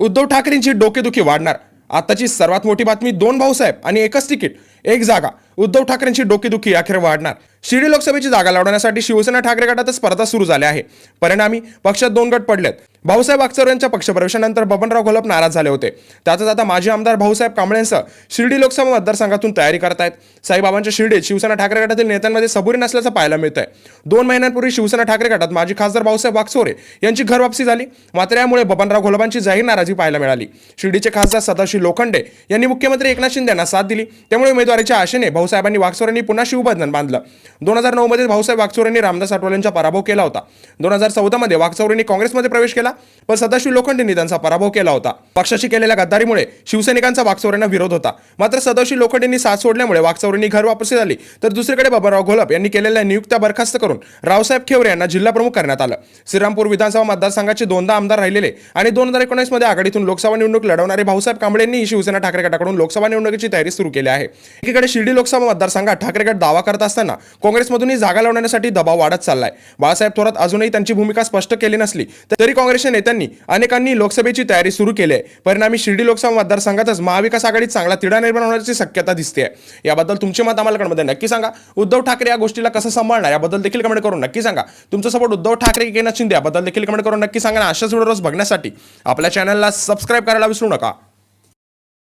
उद्धव ठाकरेंची डोकेदुखी वाढणार. आताची सर्वात मोठी बातमी दोन भाऊसाहेब आणि एकच तिकीट. एक जागा. उद्धव ठाकरेंची डोकेदुखी अखेर वाढणार. शिर्डी लोकसभेची जागा लढवण्यासाठी शिवसेना ठाकरे गटात स्पर्धा सुरू झाल्या आहे परिणामी पक्षात दोन गट पडलेत. भाऊसाहेब अक्षर यांच्या पक्षप्रवेशानंतर बबनराव घोलप नाराज झाले होते. त्यातच आता माजी आमदार भाऊसाहेब कांबळेंसह शिर्डी लोकसभा मतदारसंघातून तयारी करत आहेत साईबाबांच्या शिर्डीत शिवसेना ठाकरे गटातील नेत्यांमध्ये सबुरी नसल्याचं पाहायला मिळत आहे दोन महिन्यांपूर्वी शिवसेना ठाकरे गटात माजी खासदार भाऊसाहेब वागचोरे यांची घरवापसी झाली. मात्र यामुळे बबनराव घोलपांची जाहीर नाराजी पाहायला मिळाली. शिर्डीचे खासदार सदाशिव लोखंडे यांनी मुख्यमंत्री एकनाथ शिंदे यांना साथ दिली. त्यामुळे उमेदवारीच्या आशेने भाऊसाहेबांनी वागचोरेंनी पुन्हा शिवबंधन बांधलं. दोन हजार नऊ मध्ये भाऊसाहेब वागचोरेंनी रामदास आठवलेंचा पराभव केला होता. दोन हजार चौदामध्ये मध्ये काँग्रेसमध्ये प्रवेश केला पण सदाशिव लोखंडेंनी त्यांचा पराभव केला होता. पक्षाशी केलेल्या गद्दारीमुळे शिवसैनिकांचा वागचौऱ्यांना विरोध होता. मात्र सदाशिव लोखंडेंनी साथ सोडल्यामुळे वागचौरेंनी घर वापसी झाली. तर दुसरीकडे बाबाराव घोलप यांनी केलेल्या नियुक्त्या बरखास्त करून रावसाहेब खेवरे यांना जिल्हा प्रमुख करण्यात आलं. श्रीरामपूर विधानसभा मतदारसंघाचे दोनदा आमदार राहिलेले आणि दोन हजार एकोणीसमध्ये आघाडीतून लोकसभा निवडणूक लढवणारे भाऊसाहेब कांबळे यांनी शिवसेना ठाकरे गटाकडून लोकसभा निवडणुकीची तयारी सुरू केली आहे. एकीकडे शिर्डी लोकसभा मतदारसंघात ठाकरेगड दावा करत असताना काँग्रेसमधूनही जागा लढवण्यासाठी दबाव वाढत चाललाय. बाळासाहेब थोरात अजूनही त्यांची भूमिका स्पष्ट केली नसली तरी काँग्रेसच्या नेत्यांनी अनेकांनी लोकसभेची तयारी सुरू केली आहे. परिणामी शिर्डी लोकसभा मतदारसंघातच महाविकास आघाडीत चांगला तिढा निर्माण होण्याची शक्यता दिसते याबद्दल तुमचे मत आम्हाला कमेंटमध्ये नक्की सांगा. उद्धव ठाकरे या गोष्टीला कसं सांभाळणार याबद्दल देखील कमेंट करून नक्की सांगा. तुमचा सपोर्ट उद्धव ठाकरे की शिंदे याबद्दल देखील कमेंट करून नक्की सांगा अशाच व्हिडिओ बघण्यासाठी आपल्या चॅनलला सबस्क्राईब करायला विसरू नका.